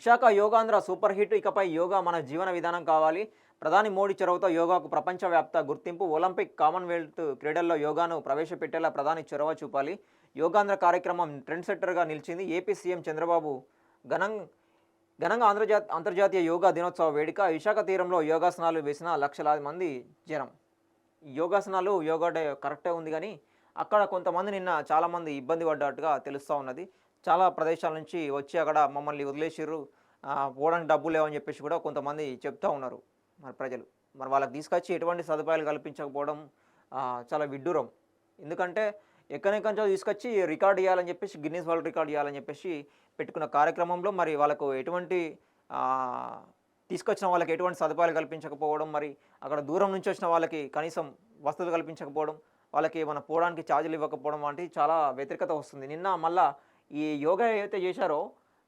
Visakha Yogandhra super hit ఇకపై యోగా మన జీవన విధానం కావాలి. ప్రధాని మోడీ చొరవతో యోగాకు ప్రపంచవ్యాప్త గుర్తింపు ఒలింపిక్ కామన్వెల్త్ క్రీడల్లో యోగాను ప్రవేశపెట్టేలా ప్రధాని చొరవ చూపాలి. యోగాంధ్ర కార్యక్రమం ట్రెండ్ సెట్టర్గా నిలిచింది. ఏపీ సీఎం చంద్రబాబు ఘనం ఘనంగా ఆంధ్రజా అంతర్జాతీయ యోగా దినోత్సవ వేడుక విశాఖ తీరంలో యోగాసనాలు వేసిన లక్షలాది మంది జనం. యోగాసనాలు యోగా డే కరెక్టే ఉంది కానీ అక్కడ కొంతమంది నిన్న చాలామంది ఇబ్బంది పడ్డట్టుగా తెలుస్తూ ఉన్నది. చాలా ప్రదేశాల నుంచి వచ్చి అక్కడ మమ్మల్ని వదిలేసిర్రు. పోవడానికి డబ్బు లేవని చెప్పేసి కూడా కొంతమంది చెప్తా ఉన్నారు. మరి ప్రజలు మరి వాళ్ళకి తీసుకొచ్చి ఎటువంటి సదుపాయాలు కల్పించకపోవడం చాలా విడ్డూరం. ఎందుకంటే ఎక్కడెక్కడి తీసుకొచ్చి రికార్డ్ చేయాలని చెప్పేసి గిన్నీస్ వరల్డ్ రికార్డ్ చేయాలని చెప్పేసి పెట్టుకున్న కార్యక్రమంలో మరి వాళ్ళకు ఎటువంటి తీసుకొచ్చిన వాళ్ళకి ఎటువంటి సదుపాయాలు కల్పించకపోవడం మరి అక్కడ దూరం నుంచి వచ్చిన వాళ్ళకి కనీసం వసతులు కల్పించకపోవడం వాళ్ళకి మన పోవడానికి ఛార్జీలు ఇవ్వకపోవడం వంటి చాలా వ్యతిరేకత వస్తుంది. నిన్న మళ్ళీ ఈ యోగా ఏవైతే చేశారో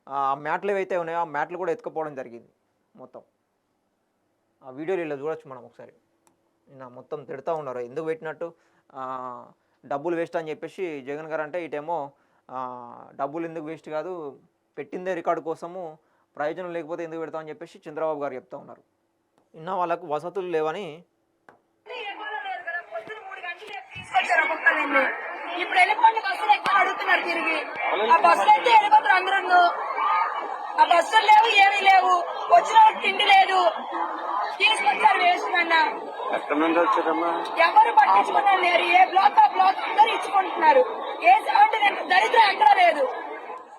ఆ మ్యాట్లు ఏవైతే ఉన్నాయో ఆ మ్యాట్లు కూడా ఎత్తుకుపోవడం జరిగింది మొత్తం. ఆ వీడియోలు ఇలా చూడొచ్చు మనం ఒకసారి. నిన్న మొత్తం తిడతా ఉన్నారు. ఎందుకు పెట్టినట్టు? డబ్బులు వేస్ట్ అని చెప్పేసి జగన్ గారు అంటే ఇటేమో డబ్బులు ఎందుకు వేస్ట్ కాదు పెట్టిందే రికార్డు కోసము ప్రయోజనం లేకపోతే ఎందుకు పెడతామని చెప్పేసి చంద్రబాబు గారు చెప్తా ఉన్నారు. నిన్న వాళ్ళకు వసతులు లేవని ఇప్పుడు వెళ్ళిపోండి బస్సులు ఎక్కడ అడుగుతున్నారు తిరిగి? ఆ బస్సులు అయితే వెళ్ళిపోతారు అందరూ? ఆ బస్సులు లేవు ఏమీ లేవు. వచ్చిన తిండి లేదు. తీసుకొచ్చారు వచ్చారమ్మా? ఎవరు పట్టించుకున్నారు లేరు. ఏ బ్లాక్ ఆ బ్లాక్ అందరూ ఇచ్చుకుంటున్నారు. ఏ సౌండ్ లేదు దరిద్రం ఎక్కడ లేదు.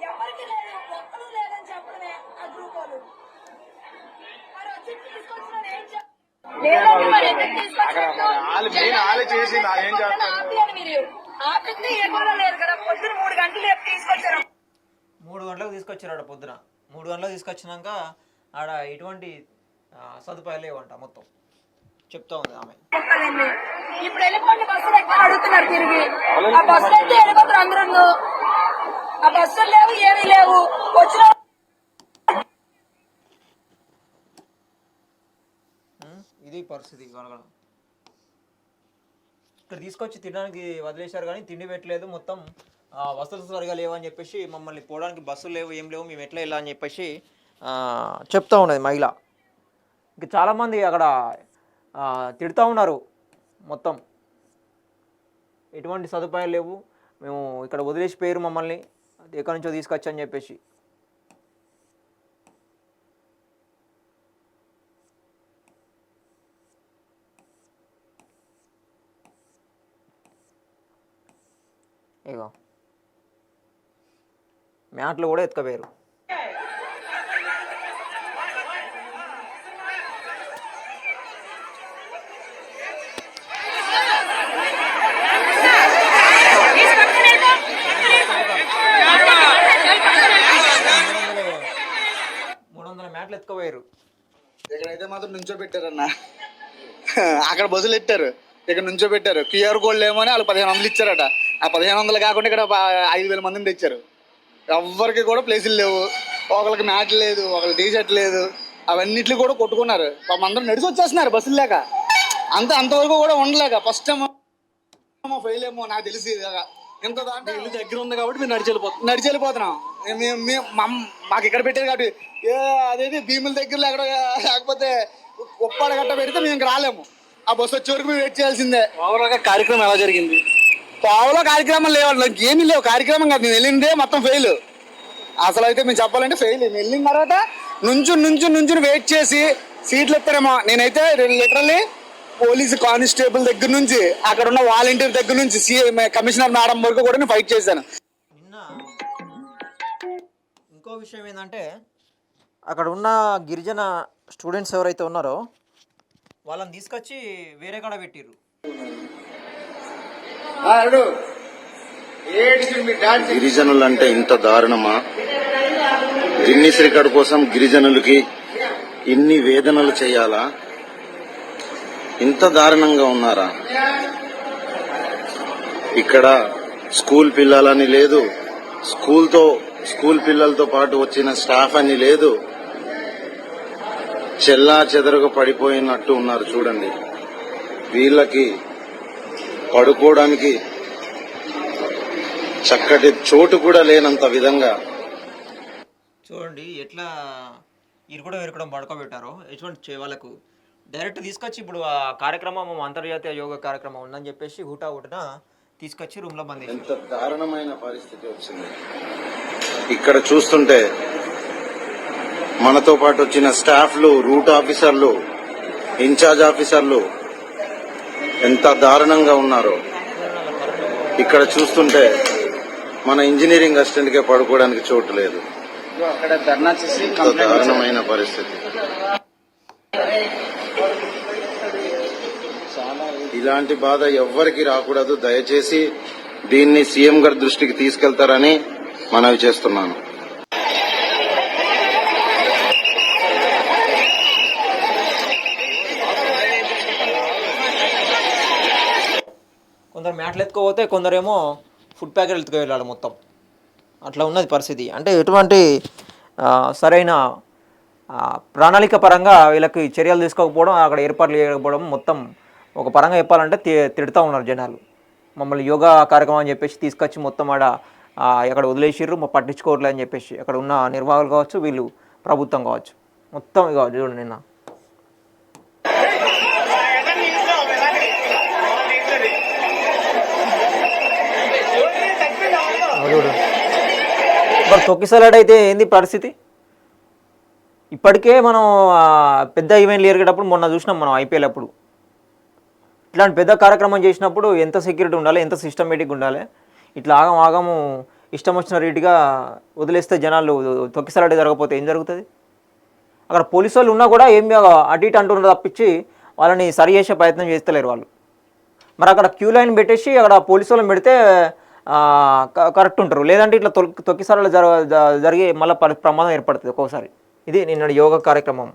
ఎవరికి లేదు ఒక్కరు లేదని చెప్పడమే ఆ గ్రూప్ వాళ్ళు. మరి వచ్చి తీసుకొచ్చిన ఏం చెప్ లేదండి మరి ఎందుకు తీసుకొచ్చినట్టు? మీరు. ఆపితే ఏ కూడా లేదు కదా పొద్దున మూడు గంటలు తీసుకొచ్చారు. మూడు గంటలకు తీసుకొచ్చారు ఆడ పొద్దున. మూడు గంటలకు తీసుకొచ్చినాక ఆడ ఎటువంటి సదుపాయాలు లేవంట మొత్తం. చెప్తా ఉంది ఆమె. ఇప్పుడు వెళ్ళిపోండి బస్సులు ఎక్కడ అడుగుతున్నారు తిరిగి? ఆ బస్సులు అయితే వెళ్ళిపోతారు అందరూ. ఆ బస్సులు లేవు ఏమీ లేవు. వచ్చిన? ఇది పరిస్థితి కనుక ఇక్కడ తీసుకొచ్చి తినడానికి వదిలేశారు కానీ తిండి పెట్టలేదు. మొత్తం వసతులు సరిగా లేవు అని చెప్పేసి మమ్మల్ని పోవడానికి బస్సులు లేవు ఏం లేవు మేము ఎట్లా ఇలా అని చెప్పేసి చెప్తూ చెప్తా ఉన్నది మహిళ. ఇంకా చాలామంది అక్కడ తిడుతూ ఉన్నారు మొత్తం. ఎటువంటి సదుపాయాలు లేవు. మేము ఇక్కడ వదిలేసి పేరు మమ్మల్ని. ఎక్కడి నుంచో తీసుకొచ్చని చెప్పేసి. ఇగో. మ్యాట్లు కూడా ఎత్తుకపోయారు. మూడు వందల మ్యాట్లు ఎత్తుకపోయారు. ఇక్కడైతే మాత్రం నుంచో పెట్టారన్న అక్కడ బస్సులు ఎట్టారు ఇక్కడ నుంచో పెట్టారు క్యూఆర్ కోడ్ ఏమో వాళ్ళు పదిహేను వందలు ఇచ్చారట. ఆ పదిహేను వందలు కాకుండా ఇక్కడ ఐదు వేల మందిని తెచ్చారు. ఎవ్వరికి కూడా ప్లేసులు లేవు. ఒకరికి మ్యాట్ లేదు ఒకరికి టీ షర్ట్ లేదు. అవన్నిట్లు కూడా కొట్టుకున్నారు. అందరూ నడిచి వచ్చేస్తున్నారు బస్సులు లేక. అంత అంతవరకు కూడా ఉండలేక. ఫస్ట్ ఏమో ఫెయిల్ ఏమో నాకు తెలిసి. ఇంత దాంట్లో ఇల్లు దగ్గర ఉంది కాబట్టి మీరు నడిచి వెళ్ళిపోతున్నాం నడిచి వెళ్ళిపోతున్నాం. మేము మేము మమ్- మాకు ఇక్కడ పెట్టారు కాబట్టి. ఏ అదేది భీముల దగ్గర ఎక్కడ లేకపోతే ఉప్పాడ గట్ట పెడితే మేము రాలేము. ఆ బస్సు వచ్చే వరకు మేము వెయిట్ చేయాల్సిందే. ఓవరాల్గా కార్యక్రమం ఎలా జరిగింది? పావులో కార్యక్రమం లేవు నాకు ఏమీ లేవు. కార్యక్రమం కాదు. నేను వెళ్ళిందే మొత్తం ఫెయిల్ అసలు అయితే మేము చెప్పాలంటే ఫెయిల్ నేను వెళ్ళిన తర్వాత నుంచు నుంచు నుంచుని వెయిట్ చేసి సీట్లు ఎత్తారేమో. నేనైతే లిటరల్లీ పోలీసు కానిస్టేబుల్ దగ్గర నుంచి అక్కడ ఉన్న వాలంటీర్ దగ్గర నుంచి సీఎం కమిషనర్ మేడం వరకు కూడా నేను ఫైట్ చేశాను. నిన్న ఇంకో విషయం ఏంటంటే అక్కడ ఉన్న గిరిజన స్టూడెంట్స్ ఎవరైతే ఉన్నారో వాళ్ళని తీసుకొచ్చి వేరే కాడ పెట్టిర్రు. గిరిజనులు అంటే ఇంత దారుణమా? గిన్ని రికార్డు కోసం గిరిజనులకి ఇన్ని వేదనలు చేయాలా? ఇంత దారుణంగా ఉన్నారా? ఇక్కడ స్కూల్ పిల్లలని లేదు. స్కూల్తో స్కూల్ పిల్లలతో పాటు వచ్చిన స్టాఫ్ అని లేదు. చెల్లా చెదరగా పడిపోయినట్టు ఉన్నారు చూడండి. వీళ్ళకి పడుకోవడానికి చక్కటి చోటు కూడా లేనంత విధంగా చూడండి ఎట్లా ఇరుకడం ఇరుకడం పడుకోబెట్టారో ఎటువంటి చే- వాళ్ళకు డైరెక్ట్ తీసుకొచ్చి ఇప్పుడు ఆ కార్యక్రమం అంతర్జాతీయ యోగా కార్యక్రమం ఉందని చెప్పేసి హుటా హుటన తీసుకొచ్చి రూమ్లో బంద్ చేసి ఎంత దారుణమైన పరిస్థితి వచ్చింది. ఇక్కడ చూస్తుంటే మనతో పాటు వచ్చిన స్టాఫ్లు రూట్ ఆఫీసర్లు ఇన్ఛార్జ్ ఆఫీసర్లు ఎంత దారుణంగా ఉన్నారో. ఇక్కడ చూస్తుంటే మన ఇంజనీరింగ్ అసిస్టెంట్కే పడుకోవడానికి చోటు లేదు. దారుణమైన పరిస్థితి. ఇలాంటి బాధ ఎవ్వరికి రాకూడదు. దయచేసి దీన్ని సీఎం గారి దృష్టికి తీసుకెళ్తారని మనవి చేస్తున్నాను. కొందరు మ్యాట్లు ఎత్తుకోపోతే కొందరేమో ఫుడ్ ప్యాకెట్ ఎత్తుకు వెళ్ళాలి మొత్తం. అట్లా ఉన్నది పరిస్థితి. అంటే ఎటువంటి సరైన ప్రణాళిక పరంగా వీళ్ళకి చర్యలు తీసుకోకపోవడం అక్కడ ఏర్పాట్లు చేయకపోవడం మొత్తం ఒక పరంగా చెప్పాలంటే తిడుతూ ఉన్నారు జనాలు. మమ్మల్ని యోగా కార్యక్రమం అని చెప్పేసి తీసుకొచ్చి మొత్తం ఆడ ఎక్కడ వదిలేసిర్రు మా పట్టించుకోవట్లే అని చెప్పేసి. అక్కడ ఉన్న నిర్వాహకులు కావచ్చు వీళ్ళు ప్రభుత్వం కావచ్చు. మొత్తం కావచ్చు చూడండి నిన్న. చూడు మరి తొక్కిసలాడ్ అయితే ఏంది పరిస్థితి? ఇప్పటికే మనం పెద్ద ఈవెంట్లు ఎరిగేటప్పుడు మొన్న చూసినాం మనం ఐపీఎల్ అప్పుడు. ఇట్లాంటి పెద్ద కార్యక్రమం చేసినప్పుడు ఎంత సెక్యూరిటీ ఉండాలి ఎంత సిస్టమేటిక్ ఉండాలి ఇట్లా ఆగం ఆగము ఇష్టం వచ్చిన రీతిగా వదిలేస్తే జనాలు తొక్కిసలాడే జరగకపోతే ఏం జరుగుతుంది? అక్కడ పోలీసు వాళ్ళు ఉన్నా కూడా ఏం అటు ఇటు అంటున్నారు తప్పించి వాళ్ళని సరి చేసే ప్రయత్నం చేస్తలేరు వాళ్ళు. మరి అక్కడ క్యూ లైన్ పెట్టేసి అక్కడ పోలీసు వాళ్ళని పెడితే కరెక్ట్ ఉంటారు. లేదంటే ఇట్లా తొక్కి జరిగే జ- మళ్ళీ ప్రమాదం ఏర్పడుతుంది ఒక్కోసారి. ఇది నిన్న యోగా కార్యక్రమం.